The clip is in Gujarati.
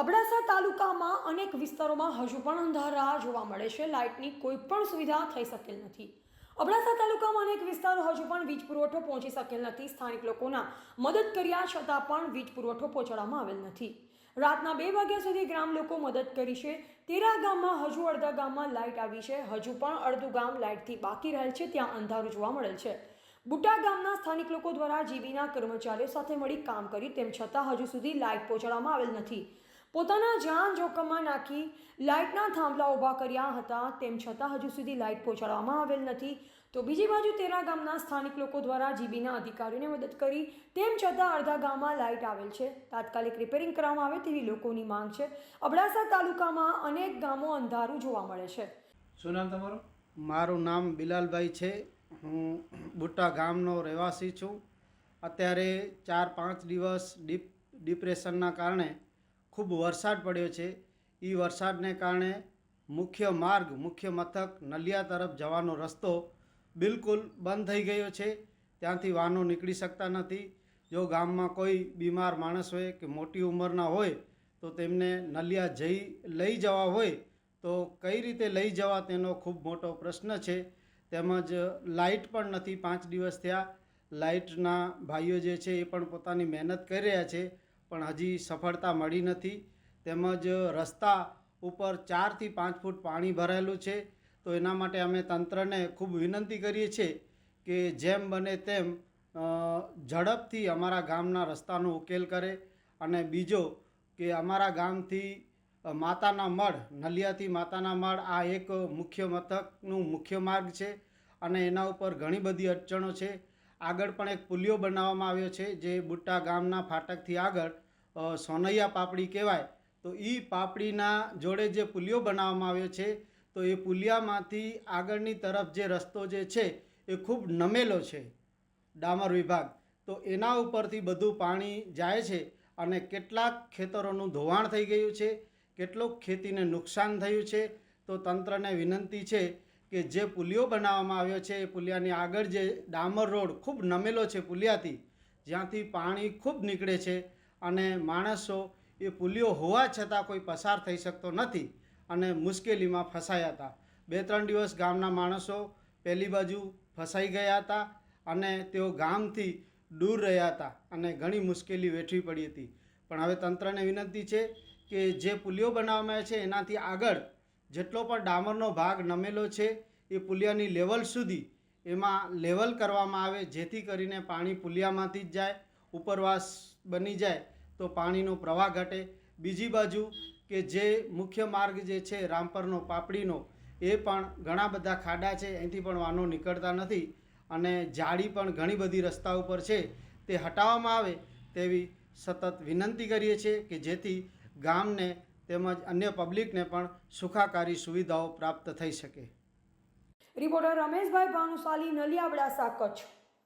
અબડાસા તાલુકામાં અનેક વિસ્તારોમાં હજુ પણ અંધારા જોવા મળે છે. લાઇટની કોઈ પણ સુવિધા થઈ શકેલ નથી. અબડાસા તાલુકામાં અનેક વિસ્તારો હજુ પણ વીજ પુરવઠો પહોંચી શકેલ નથી. સ્થાનિક લોકોના મદદ કર્યા છતાં પણ વીજ પુરવઠો પહોંચાડવામાં આવેલ નથી. રાતના બે વાગ્યા સુધી ગ્રામ લોકો મદદ કરી છે. તેરા ગામમાં હજુ અડધા ગામમાં લાઇટ આવી છે. હજુ પણ અડધું ગામ લાઇટથી બાકી રહેલ છે. ત્યાં અંધારું જોવા મળેલ છે. બુટા ગામના સ્થાનિક લોકો દ્વારા જીબીના કર્મચારીઓ સાથે મળી કામ કર્યું. તેમ છતાં હજુ સુધી લાઇટ પહોંચાડવામાં આવેલ નથી. પોતાના જાન જોખમમાં નાખી લાઇટના થાંભલા ઊભા કર્યા હતા. તેમ છતાં હજુ સુધી લાઇટ પહોંચાડવામાં આવેલ નથી. તો બીજી બાજુ તેરા ગામના સ્થાનિક લોકો દ્વારા જીબીના અધિકારીઓને મદદ કરી. તેમ છતાં અડધા ગામમાં લાઇટ આવેલ છે. તાત્કાલિક રિપેરિંગ કરવામાં આવે તેવી લોકોની માંગ છે. અબડાસા તાલુકામાં અનેક ગામો અંધારું જોવા મળે છે. શું નામ તમારું? મારું નામ બિલાલભાઈ છે. હું બુટ્ટા ગામનો રહેવાસી છું. અત્યારે ચાર પાંચ દિવસ ડીપ ડિપ્રેશનના કારણે ખૂબ વરસાદ પડ્યો છે. એ વરસાદને કારણે મુખ્ય માર્ગ, મુખ્ય મથક, નલિયા તરફ જવાનો રસ્તો બિલકુલ બંધ થઈ ગયો છે. ત્યાંથી વાહનો નીકળી શકતા નથી. જો ગામમાં કોઈ બીમાર માણસ હોય કે મોટી ઉંમરના હોય તો તેમને નલિયા જઈ, લઈ જવા હોય તો કઈ રીતે લઈ જવા તેનો ખૂબ મોટો પ્રશ્ન છે. તેમજ લાઇટ પણ નથી. પાંચ દિવસ થયા. લાઇટના ભાઈઓ જે છે એ પણ પોતાની મહેનત કરી રહ્યા છે. પણ હજી સફળતા મળી નથી. તેમજ રસ્તા ઉપર ચારથી પાંચ ફૂટ પાણી ભરાયેલું છે. તો એના માટે અમે તંત્રને ખૂબ વિનંતી કરીએ છીએ કે જેમ બને તેમ ઝડપથી અમારા ગામના રસ્તાનો ઉકેલ કરે અને બીજો કે અમારા ગામથી માતાના મઢ, નલિયાથી માતાના મઢ આ એક મુખ્ય મથકનું મુખ્ય માર્ગ છે અને એના ઉપર ઘણી બધી અડચણો છે. આગળ પણ એક પુલિયો બનાવવામાં આવ્યો છે, જે બુટ્ટા ગામના ફાટકથી આગળ સોનૈયા પાપડી કહેવાય. તો એ પાપડીના જોડે જે પુલિયો બનાવવામાં આવ્યો છે, તો એ પુલિયામાંથી આગળની તરફ જે રસ્તો જે છે, એ ખૂબ નમેલો છે ડામર વિભાગ. તો એના ઉપરથી બધું પાણી જાય છે અને કેટલાક ખેતરોનું ધોવાણ થઈ ગયું છે, કેટલુંક ખેતીને નુકસાન થયું છે. તો તંત્રને વિનંતી છે કે જે પુલિયો બનાવવામાં આવ્યો છે, એ પુલિયાની આગળ જે ડામર રોડ ખૂબ નમેલો છે પુલિયાથી, જ્યાંથી પાણી ખૂબ નીકળે છે અને માણસો એ પુલિયો હોવા છતાં કોઈ પસાર થઈ શકતો નથી અને મુશ્કેલીમાં ફસાયા હતા. બે ત્રણ દિવસ ગામના માણસો પહેલી બાજુ ફસાઈ ગયા હતા અને તેઓ ગામથી દૂર રહ્યા હતા અને ઘણી મુશ્કેલી વેઠવી પડી હતી. પણ હવે તંત્રને વિનંતી છે કે જે પુલિયો બનાવવામાં આવે છે, એનાથી આગળ જેટલો પણ ડામરનો ભાગ નમેલો છે, એ પુલિયાની લેવલ સુધી એમાં લેવલ કરવામાં આવે, જેથી કરીને પાણી પુલિયામાંથી જ જાય, ઉપરવાસ બની જાય, તો પાણીનો પ્રવાહ ઘટે. બીજી બાજુ કે જે મુખ્ય માર્ગ જે છે, રામપરનો, પાપડીનો, એ પણ ઘણા બધા ખાડા છે, અહીંથી પણ વાનો નીકળતા નથી અને જાળી પણ ઘણી બધી રસ્તા ઉપર છે. તે હટાવવામાં આવે તેવી સતત વિનંતી કરીએ છીએ કે જેથી ગામને તેમજ અન્ય પબ્લિકને પણ સુખાકારી સુવિધાઓ પ્રાપ્ત થઈ શકે. રિપોર્ટર રમેશભાઈ ભાનુશાલી નલિયા અબડાસા કચ્છ